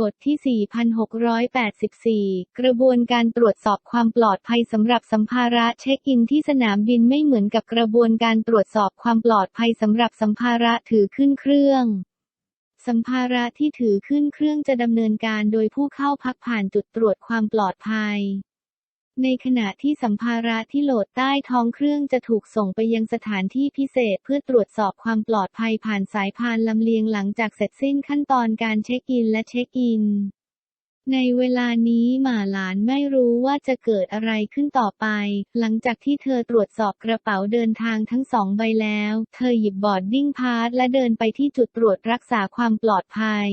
บทที่ 4,684 กระบวนการตรวจสอบความปลอดภัยสำหรับสัมภาระเช็คอินที่สนามบินไม่เหมือนกับกระบวนการตรวจสอบความปลอดภัยสำหรับสัมภาระถือขึ้นเครื่องสัมภาระที่ถือขึ้นเครื่องจะดำเนินการโดยผู้เข้าพักผ่านจุดตรวจความปลอดภัย ในขณะที่สัมภาระที่โหลดใต้ท้องเครื่องจะถูกส่งไปยังสถานที่พิเศษเพื่อตรวจสอบความปลอดภัยผ่านสายพานลำเลียงหลังจากเสร็จสิ้นขั้นตอนการเช็คอินและเช็คอิน ในเวลานี้หมาหลานไม่รู้ว่าจะเกิดอะไรขึ้นต่อไป หลังจากที่เธอตรวจสอบกระเป๋าเดินทางทั้งสองใบแล้ว เธอหยิบบอร์ดดิ้งพาสและเดินไปที่จุดตรวจรักษาความปลอดภัย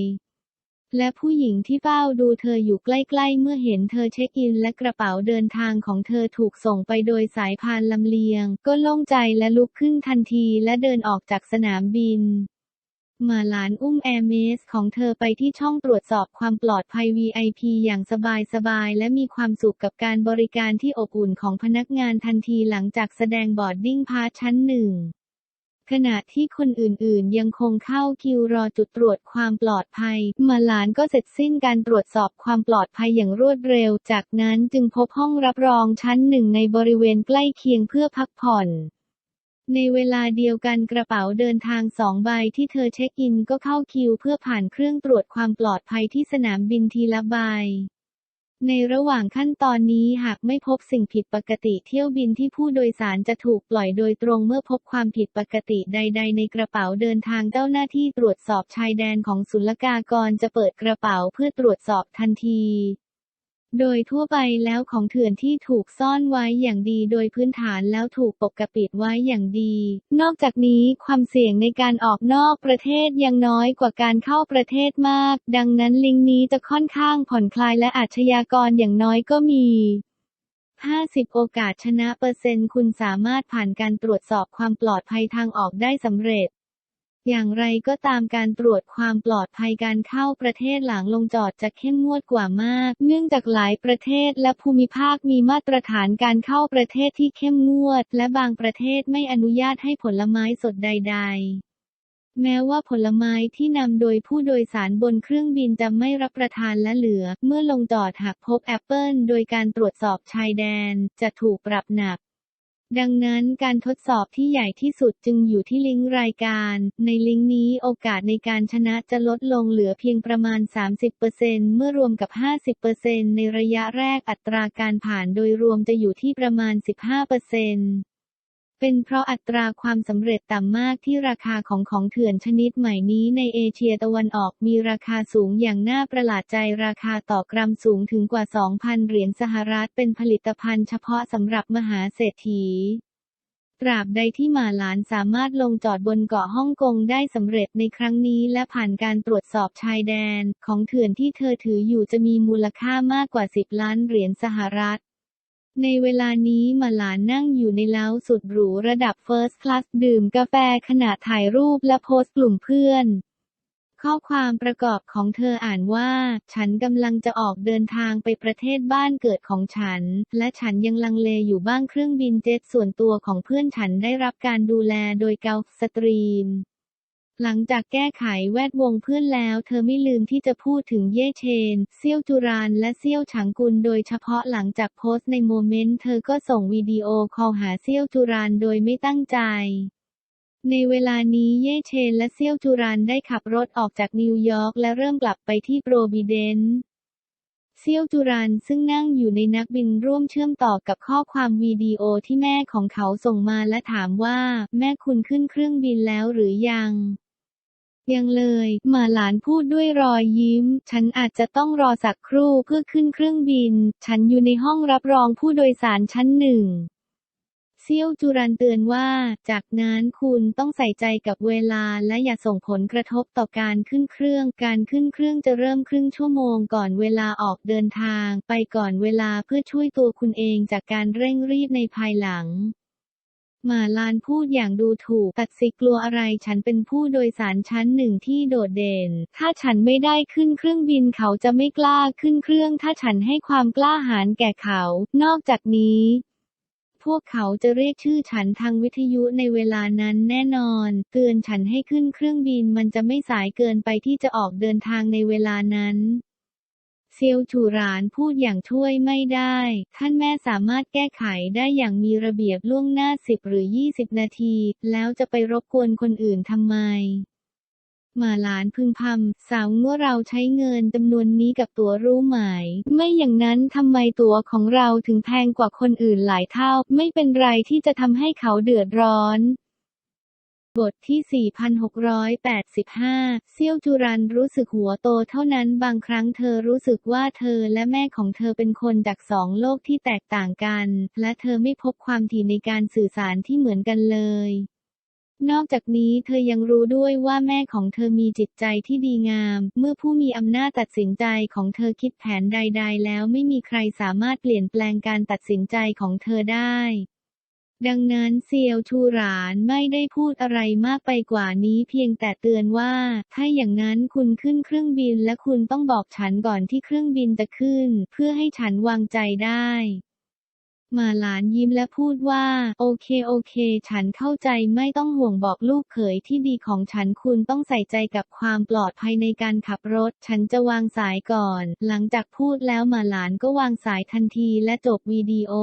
และผู้หญิงที่เฝ้าดูเธออยู่ใกล้ๆ เมื่อเห็นเธอเช็คอินและกระเป๋าเดินทางของเธอถูกส่งไปโดยสายพานลำเลียง ก็โล่งใจและลุกขึ้นทันทีและเดินออกจากสนามบินมาหลานอุ้มแอร์เมสของเธอไปที่ช่องตรวจสอบความปลอดภัย VIP อย่างสบายๆ และมีความสุขกับการบริการที่อบอุ่นของพนักงานทันทีหลังจากแสดงบอร์ดดิ้งพาชั้นหนึ่ง ขณะที่คนอื่นๆ ยังคงเข้าคิวรอจุดตรวจความปลอดภัย มาลานก็เสร็จสิ้นการตรวจสอบความปลอดภัยอย่างรวดเร็ว จากนั้นจึงพบห้องรับรองชั้นหนึ่งในบริเวณใกล้เคียงเพื่อพักผ่อนในเวลาเดียวกันกระเป๋าเดินทางสองใบที่เธอเช็คอินก็เข้าคิวเพื่อผ่านเครื่องตรวจความปลอดภัยที่สนามบินทีละใบ ในระหว่างขั้นตอนนี้หากไม่พบสิ่งผิดปกติเที่ยวบินที่ผู้โดยสารจะถูกปล่อยโดยตรงเมื่อพบความผิดปกติใด ๆ ในกระเป๋าเดินทางเจ้าหน้าที่ตรวจสอบชายแดนของศุลกากรจะเปิดกระเป๋าเพื่อตรวจสอบทันที โดยทั่วไปแล้วของเถื่อนที่ถูกซ่อนไว้อย่างดีโดยพื้นฐานแล้วถูกปกปิดไว้อย่างดี นอกจากนี้ความเสี่ยงในการออกนอกประเทศยังน้อยกว่าการเข้าประเทศมาก ดังนั้นลิงก์นี้จะค่อนข้างผ่อนคลายและอาชญากรอย่างน้อยก็มี50 โอกาสชนะเปอร์เซ็นต์คุณสามารถผ่านการตรวจสอบความปลอดภัยทางออกได้สำเร็จ อย่างไรก็ตามการตรวจความปลอดภัยการเข้าประเทศหลังลงจอดจะเข้มงวดกว่ามาก เนื่องจากหลายประเทศและภูมิภาคมีมาตรฐานการเข้าประเทศที่เข้มงวด และบางประเทศไม่อนุญาตให้ผลไม้สดใด ๆแม้ว่าผลไม้ที่นำโดยผู้โดยสารบนเครื่องบินจะไม่รับประทานและเหลือ เมื่อลงจอดหากพบแอปเปิลโดยการตรวจสอบชายแดน จะถูกปรับหนัก ดังนั้นการทดสอบที่ใหญ่ที่สุดจึงอยู่ที่ลิงก์รายการ ในลิงก์นี้โอกาสในการชนะจะลดลงเหลือเพียงประมาณ 30%เมื่อรวมกับ 50%ในระยะแรกอัตราการผ่านโดยรวมจะอยู่ที่ประมาณ 15% เป็นเพราะอัตราความสำเร็จต่ำมากที่ราคาของของเถื่อนชนิดใหม่นี้ในเอเชียตะวันออกมีราคาสูงอย่างน่าประหลาดใจราคาต่อกรัมสูงถึงกว่า 2,000 เหรียญสหรัฐเป็นผลิตภัณฑ์เฉพาะสำหรับมหาเศรษฐีตราบใดที่หมาหลานสามารถลงจอดบนเกาะฮ่องกงได้สำเร็จในครั้งนี้และผ่านการตรวจสอบชายแดน ของเถื่อนที่เธอถืออยู่จะมีมูลค่ามากกว่า 10 ล้านเหรียญสหรัฐ ในเวลานี้มาหลานนั่งอยู่ในเล้าสุดหรูระดับเฟิร์สคลาสดื่มกาแฟขณะถ่ายรูปและโพสต์กลุ่มเพื่อน ข้อความประกอบของเธออ่านว่า ฉันกำลังจะออกเดินทางไปประเทศบ้านเกิดของฉัน และฉันยังลังเลอยู่บ้างเครื่องบินเจ็ตส่วนตัวของเพื่อนฉันได้รับการดูแลโดยเกาสตรีม หลังจากแก้ไขแวดวงเพื่อนแล้ว เธอไม่ลืมที่จะพูดถึงเย่เชน เซี่ยวจุรานและเซี่ยวฉางกุลโดยเฉพาะหลังจากโพสต์ในโมเมนต์ เธอก็ส่งวิดีโอคอลหาเซี่ยวจุรานโดยไม่ตั้งใจ ในเวลานี้เย่เชนและเซี่ยวจุรานได้ขับรถออกจากนิวยอร์กและเริ่มกลับไปที่โปรบิเดนเซี่ยวจุรานซึ่งนั่งอยู่ในนักบินร่วมเชื่อมต่อกับข้อความวิดีโอที่แม่ของเขาส่งมาและถามว่า แม่คุณขึ้นเครื่องบินแล้วหรือยัง ยังเลย หมาหลานพูดด้วยรอยยิ้ม ฉันอาจจะต้องรอสักครู่เพื่อขึ้นเครื่องบิน ฉันอยู่ในห้องรับรองผู้โดยสารชั้นหนึ่งเซียวจุรันเตือนว่า จากนั้นคุณต้องใส่ใจกับเวลาและอย่าส่งผลกระทบต่อการขึ้นเครื่อง การขึ้นเครื่องจะเริ่มครึ่งชั่วโมงก่อนเวลาออกเดินทาง ไปก่อนเวลาเพื่อช่วยตัวคุณเองจากการเร่งรีบในภายหลัง หมาลานพูดอย่างดูถูก ตัดสิกลัวอะไรฉันเป็นผู้โดยสารชั้นหนึ่งที่โดดเด่น ถ้าฉันไม่ได้ขึ้นเครื่องบินเขาจะไม่กล้าขึ้นเครื่อง ถ้าฉันให้ความกล้าหาญแก่เขา นอกจากนี้ พวกเขาจะเรียกชื่อฉันทางวิทยุในเวลานั้นแน่นอน เตือนฉันให้ขึ้นเครื่องบินมันจะไม่สายเกินไปที่จะออกเดินทางในเวลานั้น เซียวชูหรานพูดอย่างช่วยไม่ได้ ท่านแม่สามารถแก้ไขได้อย่างมีระเบียบล่วงหน้า10หรือ20นาที แล้วจะไปรบกวนคนอื่นทำไมหมาหลานพึงพำสาวงัวเราใช้เงินจำนวนนี้กับตั๋วรู้ไหม ไม่อย่างนั้นทำไมตั๋วของเราถึงแพงกว่าคนอื่นหลายเท่า ไม่เป็นไรที่จะทำให้เขาเดือดร้อน บทที่ 4685 เซี่ยวจุรันรู้สึกหัวโตเท่านั้นบางครั้งเธอรู้สึกว่าเธอและแม่ของเธอเป็นคนจากสองโลกที่แตกต่างกัน และเธอไม่พบความถี่ในการสื่อสารที่เหมือนกันเลย นอกจากนี้เธอยังรู้ด้วยว่าแม่ของเธอมีจิตใจที่ดีงาม เมื่อผู้มีอำนาจตัดสินใจของเธอคิดแผนใด ๆ แล้วไม่มีใครสามารถเปลี่ยนแปลงการตัดสินใจของเธอได้ ดังนั้นเซียวชูหรานไม่ได้พูดอะไรมากไปกว่านี้เพียงแต่เตือนว่า ถ้าอย่างนั้นคุณขึ้นเครื่องบินและคุณต้องบอกฉันก่อนที่เครื่องบินจะขึ้น เพื่อให้ฉันวางใจได้มาหลานยิ้มและพูดว่า โอเคโอเค ฉันเข้าใจไม่ต้องห่วงบอกลูกเขยที่ดีของฉันคุณต้องใส่ใจกับความปลอดภัยในการขับรถ ฉันจะวางสายก่อน หลังจากพูดแล้วมาหลานก็วางสายทันทีและจบวิดีโอ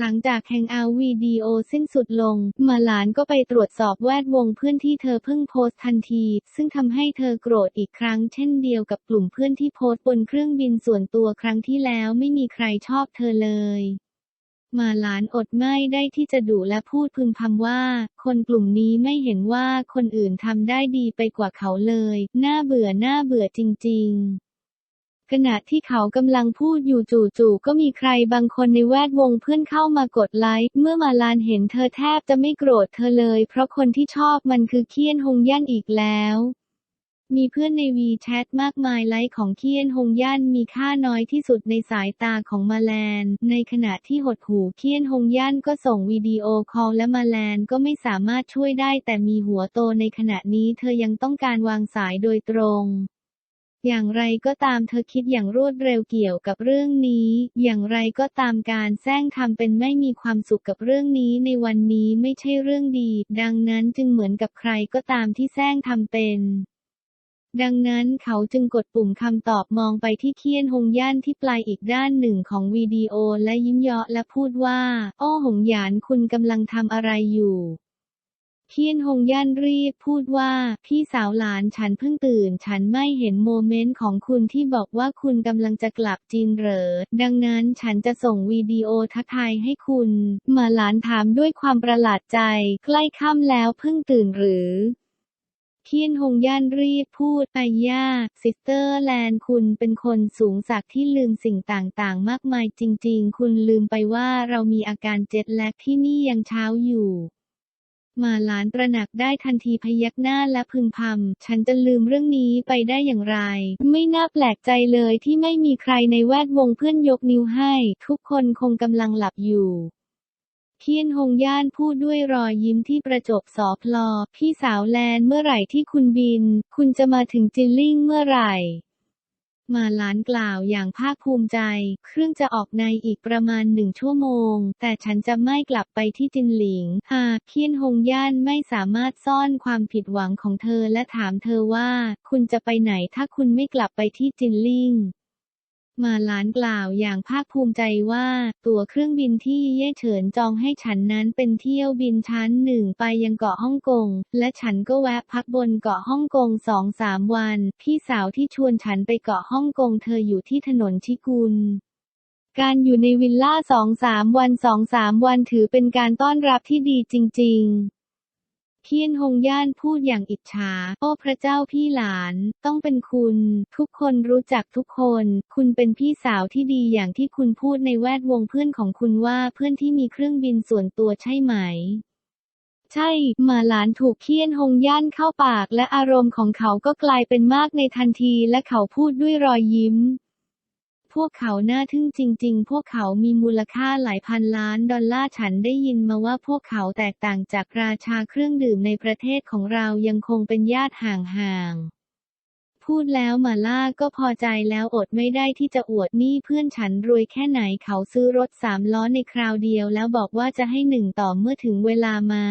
หลังจากแฮงเอาท์วิดีโอสิ้นสุดลง มาหลานก็ไปตรวจสอบแวดวงเพื่อนที่เธอเพิ่งโพสต์ทันที ซึ่งทำให้เธอโกรธอีกครั้งเช่นเดียวกับกลุ่มเพื่อนที่โพสต์บนเครื่องบินส่วนตัวครั้งที่แล้วไม่มีใครชอบเธอเลยมาหลานอดไม่ได้ที่จะดุและพูดพึมพำว่า คนกลุ่มนี้ไม่เห็นว่าคนอื่นทำได้ดีไปกว่าเขาเลย น่าเบื่อน่าเบื่อจริง ๆ ขณะที่เขากำลังพูดอยู่จู่ๆก็มีใครบางคนในแวดวงเพื่อนเข้ามากดไลค์ เมื่อมาลานเห็นเธอแทบจะไม่โกรธเธอเลย เพราะคนที่ชอบมันคือเคียนฮงย่านอีกแล้ว มีเพื่อนในวีแชทมากมายไลค์ของเคียนฮงย่านมีค่าน้อยที่สุดในสายตาของมาแลน ในขณะที่หดหูเคียนฮงย่านก็ส่งวิดีโอคอลและมาแลนก็ไม่สามารถช่วยได้แต่มีหัวโตในขณะนี้เธอยังต้องการวางสายโดยตรง อย่างไรก็ตามเธอคิดอย่างรวดเร็วเกี่ยวกับเรื่องนี้ อย่างไรก็ตามการแซงทำเป็นไม่มีความสุขกับเรื่องนี้ในวันนี้ไม่ใช่เรื่องดี ดังนั้นจึงเหมือนกับใครก็ตามที่แซงทำเป็นดังนั้นเขาจึงกดปุ่มคำตอบมองไปที่เคียนฮงย่านที่ปลายอีกด้านหนึ่งของวิดีโอและยิ้มเยาะและพูดว่า โอ้หงหยานคุณกำลังทำอะไรอยู่ เคียนฮงย่านรีบพูดว่า พี่สาวหลานฉันเพิ่งตื่น ฉันไม่เห็นโมเมนต์ของคุณที่บอกว่าคุณกำลังจะกลับจีนเหรอ ดังนั้นฉันจะส่งวิดีโอทักทายให้คุณ มาหลานถามด้วยความประหลาดใจ ใกล้ค่ำแล้วเพิ่งตื่นหรือเคียนฮงย่านรีบพูดไปย่าซิสเตอร์แลนด์คุณเป็นคนสูงสักที่ลืมสิ่งต่างๆ มากมายจริง ๆ คุณลืมไปว่าเรามีอาการเจ็ตแลกที่นี่ยังเช้าอยู่ มาหลานตระหนักได้ทันทีพยักหน้าและพึมพำฉันจะลืมเรื่องนี้ไปได้อย่างไร ไม่น่าแปลกใจเลยที่ไม่มีใครในแวดวงเพื่อนยกนิ้วให้ ทุกคนคงกำลังหลับอยู่เคียนฮงย่านพูดด้วยรอยยิ้มที่ประจบสอพลอ พี่สาวแลนเมื่อไหร่ที่คุณบิน คุณจะมาถึงจินลิ่งเมื่อไหร่ มาหลานกล่าวอย่างภาคภูมิใจ เครื่องจะออกในอีกประมาณหนึ่งชั่วโมง แต่ฉันจะไม่กลับไปที่จินหลิงหาเคียนฮงย่านไม่สามารถซ่อนความผิดหวังของเธอและถามเธอว่า คุณจะไปไหนถ้าคุณไม่กลับไปที่จินลิง มาหลานกล่าวอย่างภาคภูมิใจว่า ตั๋วเครื่องบินที่เย่เฉินจองให้ฉันนั้นเป็นเที่ยวบินชั้นหนึ่งไปยังเกาะฮ่องกง และฉันก็แวะพักบนเกาะฮ่องกงสองสามวัน พี่สาวที่ชวนฉันไปเกาะฮ่องกงเธออยู่ที่ถนนชิกุลการอยู่ในวิลล่าสองสามวันสองสามวันถือเป็นการต้อนรับที่ดีจริง ๆ เคียนฮงย่านพูดอย่างอิจฉา โอ้พระเจ้าพี่หลาน ต้องเป็นคุณ ทุกคนรู้จักทุกคน คุณเป็นพี่สาวที่ดีอย่างที่คุณพูดในแวดวงเพื่อนของคุณว่าเพื่อนที่มีเครื่องบินส่วนตัวใช่ไหมใช่ หมาหลานถูกเคียนฮงย่านเข้าปากและอารมณ์ของเขาก็กลายเป็นมากในทันทีและเขาพูดด้วยรอยยิ้ม พวกเขาน่าทึ่งจริง ๆ พวกเขามีมูลค่าหลายพันล้านดอลลาร์ฉันได้ยินมาว่าพวกเขาแตกต่างจากราชาเครื่องดื่มในประเทศของเรายังคงเป็นญาติห่างๆ พูดแล้วมาล่าก็พอใจแล้วอดไม่ได้ที่จะอวดนี่เพื่อนฉันรวยแค่ไหนเขาซื้อรถสามล้อในคราวเดียวแล้วบอกว่าจะให้หนึ่งต่อเมื่อถึงเวลามา